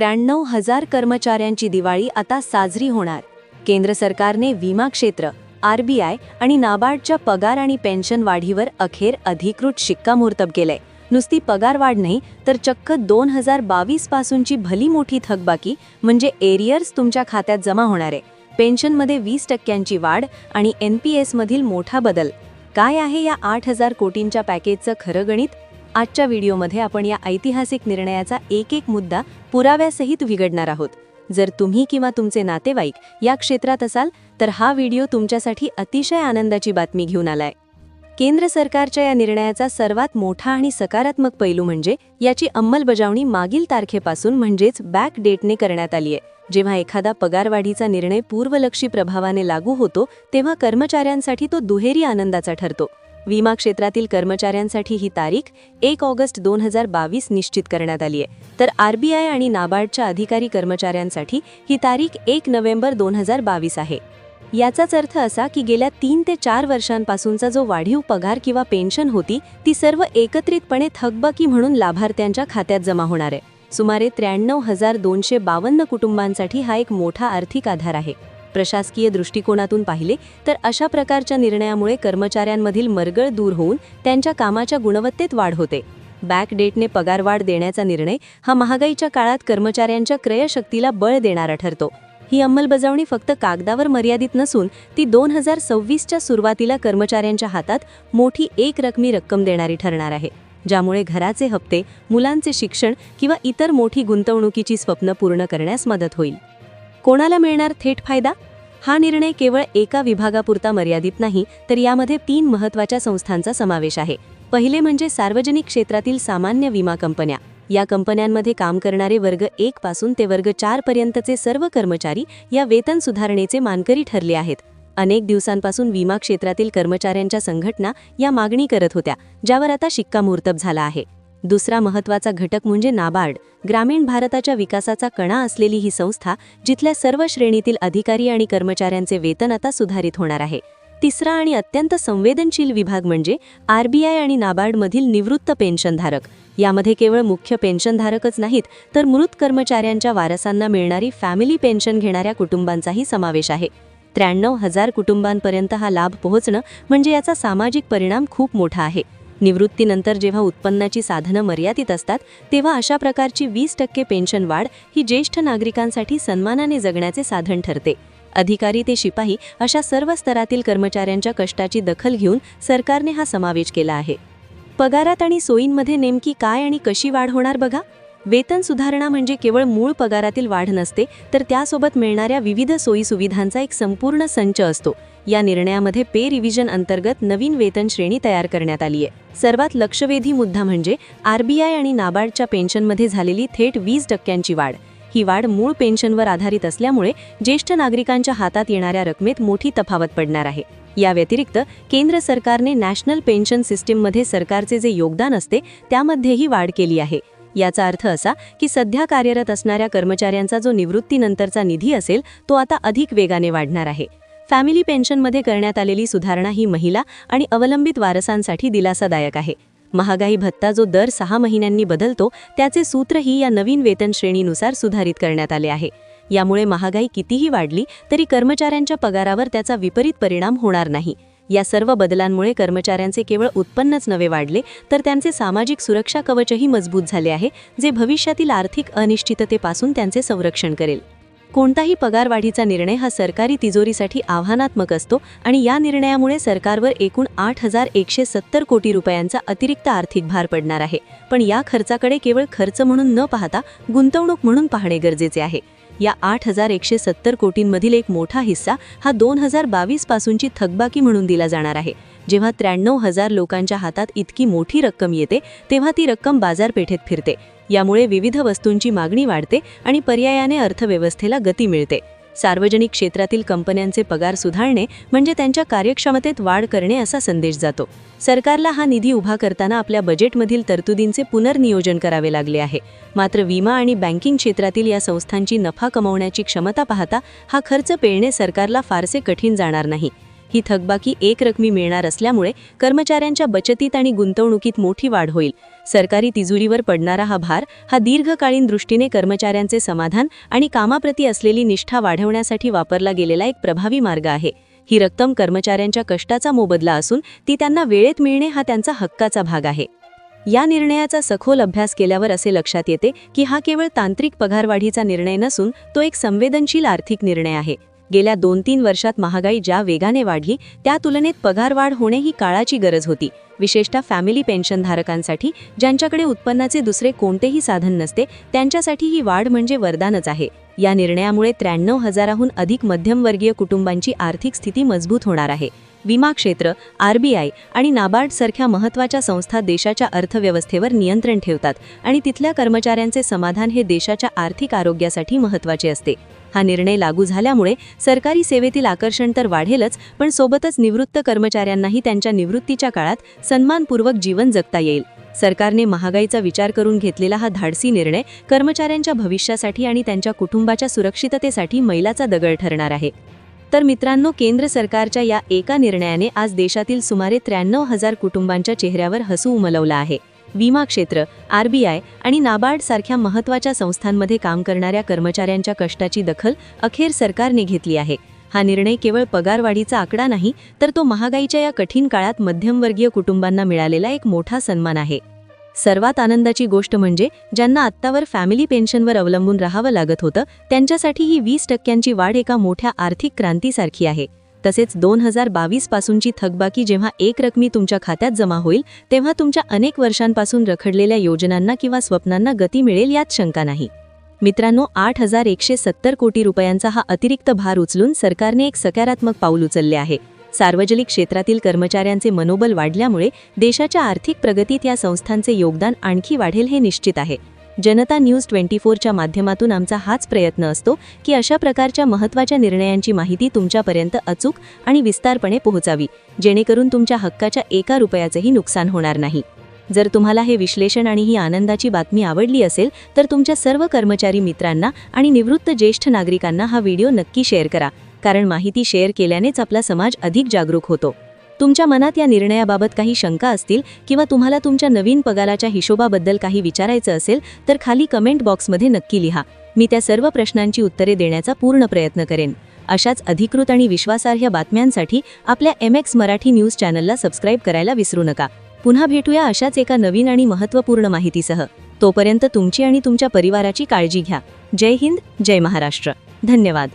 त्र्याण्णव हजार कर्मचाऱ्यांची दिवाळी आता साजरी होणार. केंद्र सरकारने विमा क्षेत्र आरबीआय आणि नाबार्डच्या पगार आणि पेन्शन वाढीवर अखेर अधिकृत शिक्कामोर्तब केलंय. नुसती पगार वाढ नाही तर चक्क दोन हजार बावीस पासूनची भली मोठी थकबाकी म्हणजे एरियर्स तुमच्या खात्यात जमा होणार आहे. पेन्शनमध्ये वीस टक्क्यांची वाढ आणि एन पी एसमधील मोठा बदल. काय आहे या आठ हजार कोटींच्या पॅकेजचं खरं गणित? आजच्या व्हिडिओमध्ये आपण या ऐतिहासिक निर्णयाचा एक एक मुद्दा पुराव्यासहित विघडणार आहोत. जर तुम्ही किंवा तुमचे नातेवाईक या क्षेत्रात असाल तर हा व्हिडिओ तुमच्यासाठी अतिशय आनंदाची बातमी घेऊन आलाय. केंद्र सरकारच्या या निर्णयाचा सर्वात मोठा आणि सकारात्मक पैलू म्हणजे याची अंमलबजावणी मागील तारखेपासून म्हणजेच बॅक डेटने करण्यात आली आहे जेव्हा एखादा पगारवाढीचा निर्णय पूर्वलक्षी प्रभावाने लागू होतो तेव्हा कर्मचाऱ्यांसाठी तो दुहेरी आनंदाचा ठरतो. विमा क्षेत्रातील कर्मचाऱ्यांसाठी ही तारीख एक ऑगस्ट दोन हजार बावीस निश्चित करण्यात आली आहे. तर आरबीआय आणि नाबार्डच्या अधिकारी कर्मचाऱ्यांसाठी ही तारीख एक नोव्हेंबर दोन हजार बावीस आहे. याचाच अर्थ असा की गेल्या तीन ते चार वर्षांपासूनचा जो वाढीव पगार किंवा पेन्शन होती ती सर्व एकत्रितपणे थकबाकी म्हणून लाभार्थ्यांच्या खात्यात जमा होणार आहे. सुमारे त्र्याण्णव हजार दोनशे बावन्न कुटुंबांसाठी हा एक मोठा आर्थिक आधार आहे. प्रशासकीय दृष्टिकोनातून पाहिले तर अशा प्रकारच्या निर्णयामुळे कर्मचाऱ्यांमधील मरगळ दूर होऊन त्यांच्या कामाच्या गुणवत्तेत वाढ होते. बॅक डेटने पगारवाढ देण्याचा निर्णय हा महागाईच्या काळात कर्मचाऱ्यांच्या क्रयशक्तीला बळ देणारा ठरतो. ही अंमलबजावणी फक्त कागदावर मर्यादित नसून ती दोन हजार सव्वीसच्या सुरुवातीला कर्मचाऱ्यांच्या हातात मोठी एक रकमी रक्कम देणारी ठरणार आहे ज्यामुळे घराचे हप्ते मुलांचे शिक्षण किंवा इतर मोठी गुंतवणुकीची स्वप्न पूर्ण करण्यास मदत होईल. कोणाला मिळणार थेट फायदा? हा निर्णय केवळ एका विभागापुरता मर्यादित नाही तर यामध्ये तीन महत्त्वाच्या संस्थांचा समावेश आहे. पहिले म्हणजे सार्वजनिक क्षेत्रातील सामान्य विमा कंपन्या. या कंपन्यांमध्ये काम करणारे वर्ग एक पासून ते वर्ग चार पर्यंतचे सर्व कर्मचारी या वेतन सुधारणेचे मानकरी ठरले आहेत. अनेक दिवसांपासून विमा क्षेत्रातील कर्मचाऱ्यांच्या संघटना या मागणी करत होत्या ज्यावर आता शिक्कामोर्तब झाला आहे. दुसरा महत्त्वाचा घटक म्हणजे नाबार्ड. ग्रामीण भारताच्या विकासाचा कणा असलेली ही संस्था जिथल्या सर्व श्रेणीतील अधिकारी आणि कर्मचाऱ्यांचे वेतन आता सुधारित होणार आहे. तिसरा आणि अत्यंत संवेदनशील विभाग म्हणजे आरबीआय आणि नाबार्डमधील निवृत्त पेन्शनधारक. यामध्ये केवळ मुख्य पेन्शनधारकच नाहीत तर मृत कर्मचाऱ्यांच्या वारसांना मिळणारी फॅमिली पेन्शन घेणाऱ्या कुटुंबांचाही समावेश आहे. त्र्याण्णव हजार कुटुंबांपर्यंत हा लाभ पोहोचणं म्हणजे याचा सामाजिक परिणाम खूप मोठा आहे. निवृत्तीनंतर जेव्हा उत्पन्नाची साधनं मर्यादित असतात तेव्हा अशा प्रकारची वीस टक्के पेन्शन वाढ ही ज्येष्ठ नागरिकांसाठी सन्मानाने जगण्याचे साधन ठरते. अधिकारी ते शिपाई अशा सर्व स्तरातील कर्मचाऱ्यांच्या कष्टाची दखल घेऊन सरकारने हा समावेश केला आहे. पगारात आणि सोयींमध्ये नेमकी काय आणि कशी वाढ होणार बघा. वेतन सुधारणा म्हणजे केवळ मूळ पगारातील वाढ नसते तर त्यासोबत मिळणाऱ्या विविध सोयीसुविधांचा एक संपूर्ण संच असतो. या निर्णयामध्ये पे रिव्हिजन अंतर्गत नवीन वेतन श्रेणी तयार करण्यात आली आहे. सर्वात लक्षवेधी मुद्दा म्हणजे आरबीआय आणि नाबार्डच्या पेन्शनमध्ये झालेली थेट वीस टक्क्यांची वाढ. ही वाढ मूळ पेन्शनवर आधारित असल्यामुळे ज्येष्ठ नागरिकांच्या हातात येणाऱ्या रकमेत मोठी तफावत पडणार आहे. या व्यतिरिक्त केंद्र सरकारने नॅशनल पेन्शन सिस्टीममध्ये सरकारचे जे योगदान असते त्यामध्येही वाढ केली आहे. याचा अर्थ असा की सध्या कार्यरत असणाऱ्या कर्मचाऱ्यांचा जो निवृत्तीनंतरचा निधी असेल तो आता अधिक वेगाने वाढणार आहे. फॅमिली पेन्शनमध्ये करण्यात आलेली सुधारणा ही महिला आणि अवलंबित वारसांसाठी दिलासादायक आहे. महागाई भत्ता जो दर सहा महिन्यांनी बदलतो त्याचे सूत्रही या नवीन वेतन श्रेणीनुसार सुधारित करण्यात आले आहे. यामुळे महागाई कितीही वाढली तरी कर्मचाऱ्यांच्या पगारावर त्याचा विपरीत परिणाम होणार नाही. या सर्व बदलांमुळे कर्मचाऱ्यांचे केवळ उत्पन्नच नवे वाढले तर त्यांचे सामाजिक सुरक्षा कवचही मजबूत झाले आहे जे भविष्यातील आर्थिक अनिश्चिततेपासून त्यांचे संरक्षण करेल. कोणताही पगारवाढीचा निर्णय हा सरकारी तिजोरीसाठी आव्हानात्मक असतो आणि या निर्णयामुळे सरकारवर एकूण आठ हजार एकशे सत्तर कोटी रुपयांचा अतिरिक्त आर्थिक भार पडणार आहे. पण या खर्चाकडे केवळ खर्च म्हणून न पाहता गुंतवणूक म्हणून पाहणे गरजेचे आहे. या आठ हजार एकशे सत्तर कोटींमधील एक मोठा हिस्सा हा दोन हजार बावीस पासूनची थकबाकी म्हणून दिला जाणार आहे. जेव्हा त्र्याण्णव हजार लोकांच्या हातात इतकी मोठी रक्कम येते तेव्हा ती रक्कम बाजारपेठेत फिरते. यामुळे विविध वस्तूंची मागणी वाढते आणि पर्यायाने अर्थव्यवस्थेला गती मिळते. सार्वजनिक क्षेत्रातील कंपन्यांचे पगार सुधारणे म्हणजे त्यांच्या कार्यक्षमतेत वाढ करणे असा संदेश जातो. सरकारला हा निधी उभा करताना आपल्या बजेटमधील तरतुदींचे पुनर्नियोजन करावे लागले आहे. मात्र विमा आणि बँकिंग क्षेत्रातील या संस्थांची नफा कमवण्याची क्षमता पाहता हा खर्च पेळणे सरकारला फारसे कठीण जाणार नाही. ही थकबाकी एक रकमी मिळणार असल्यामुळे कर्मचाऱ्यांच्या बचतीत आणि गुंतवणुकीत मोठी वाढ होईल. सरकारी तिजोरीवर पडणारा हा भार हा दीर्घकालीन दृष्टीने कर्मचाऱ्यांचे समाधान आणि कामाप्रती असलेली निष्ठा वाढवण्यासाठी वापरला गेलेला एक प्रभावी मार्ग आहे. ही रक्कम कर्मचाऱ्यांच्या कष्टाचा मोबदला असून ती त्यांना वेळेत मिळणे हा त्यांचा हक्काचा भाग आहे. या निर्णयाचा सखोल अभ्यास केल्यावर असे लक्षात येते की हा केवळ तांत्रिक पगारवाढीचा निर्णय नसून तो एक संवेदनशील आर्थिक निर्णय आहे. गेल्या दोन तीन वर्षात महागाई ज्या वेगाने वाढली त्या तुलनेत पगारवाढ होणे ही काळाची गरज होती. विशेषतः फॅमिली पेन्शनधारकांसाठी ज्यांच्याकडे उत्पन्नाचे दुसरे कोणतेही साधन नसते त्यांच्यासाठी ही वाढ म्हणजे वरदानच आहे. या निर्णयामुळे त्र्याण्णव हजाराहून अधिक मध्यमवर्गीय कुटुंबांची आर्थिक स्थिती मजबूत होणार आहे. विमा क्षेत्र आरबीआय आणि नाबार्ड सारख्या महत्त्वाच्या संस्था देशाच्या अर्थव्यवस्थेवर नियंत्रण ठेवतात आणि तिथल्या कर्मचाऱ्यांचे समाधान हे देशाच्या आर्थिक आरोग्यासाठी महत्त्वाचे असते. हा निर्णय लागू झाल्यामुळे सरकारी सेवेतील आकर्षण तर वाढेलच पण सोबतच निवृत्त कर्मचाऱ्यांनाही त्यांच्या निवृत्तीच्या काळात सन्मानपूर्वक जीवन जगता येईल. सरकारने महागाईचा विचार करून घेतलेला हा धाडसी निर्णय कर्मचाऱ्यांच्या भविष्यासाठी आणि त्यांच्या कुटुंबाच्या सुरक्षिततेसाठी मैलाचा दगड ठरणार आहे. तर मित्रांनो केंद्र सरकारच्या या एका निर्णयाने आज देशातील सुमारे त्र्याण्णव हजार कुटुंबांच्या चेहऱ्यावर हसू उमलवलं आहे. विमा क्षेत्र आरबीआय आणि नाबार्ड सारख्या महत्त्वाच्या संस्थांमध्ये काम करणाऱ्या कर्मचाऱ्यांच्या कष्टाची दखल अखेर सरकारने घेतली आहे. हा निर्णय केवळ पगारवाढीचा आकडा नाही तर तो महागाईच्या या कठीण काळात मध्यमवर्गीय कुटुंबांना मिळालेला एक मोठा सन्मान आहे. सर्वात आनंदाची गोष्ट म्हणजे ज्यांना आत्तावर फॅमिली पेन्शनवर अवलंबून राहावं लागत होतं त्यांच्यासाठी ही वीस टक्क्यांची वाढ एका मोठ्या आर्थिक क्रांतीसारखी आहे. तसेच दोन हजार बावीस पासूनची थकबाकी जेव्हा एक रकमी तुमच्या खात्यात जमा होईल तेव्हा तुमच्या अनेक वर्षांपासून रखडलेल्या योजनांना किंवा स्वप्नांना गती मिळेल यात शंका नाही. मित्रांनो आठ हजार एकशे सत्तर कोटी रुपयांचा हा अतिरिक्त भार उचलून सरकारने एक सकारात्मक पाऊल उचलले आहे. सार्वजनिक क्षेत्रातील कर्मचाऱ्यांचे मनोबल वाढल्यामुळे देशाच्या आर्थिक प्रगतीत या संस्थांचे योगदान आणखी वाढेल हे निश्चित आहे. जनता न्यूज ट्वेंटी फोरच्या माध्यमातून आमचा हाच प्रयत्न असतो की अशा प्रकारच्या महत्त्वाच्या निर्णयांची माहिती तुमच्यापर्यंत अचूक आणि विस्तारपणे पोहोचावी जेणेकरून तुमच्या हक्काच्या एका रुपयाचंही नुकसान होणार नाही. जर तुम्हाला हे विश्लेषण आणि ही आनंदाची बातमी आवडली असेल तर तुमच्या सर्व कर्मचारी मित्रांना आणि निवृत्त ज्येष्ठ नागरिकांना हा व्हिडिओ नक्की शेअर करा. कारण माहिती शेअर केल्यानेच आपला समाज अधिक जागरूक होतो. तुमच्या मनात या निर्णयाबाबत काही शंका असतील किंवा तुम्हाला तुमच्या नवीन पगाराच्या हिशोबाबद्दल काही विचारायचं असेल तर खाली कमेंट बॉक्समध्ये नक्की लिहा. मी त्या सर्व प्रश्नांची उत्तरे देण्याचा पूर्ण प्रयत्न करेन. अशाच अधिकृत आणि विश्वासार्ह बातम्यांसाठी आपल्या एम एक्स मराठी न्यूज चॅनलला सबस्क्राईब करायला विसरू नका. पुन्हा भेटूया अशाच एका नवीन आणि महत्त्वपूर्ण माहितीसह. तोपर्यंत तुमची आणि तुमच्या परिवाराची काळजी घ्या. जय हिंद जय महाराष्ट्र. धन्यवाद.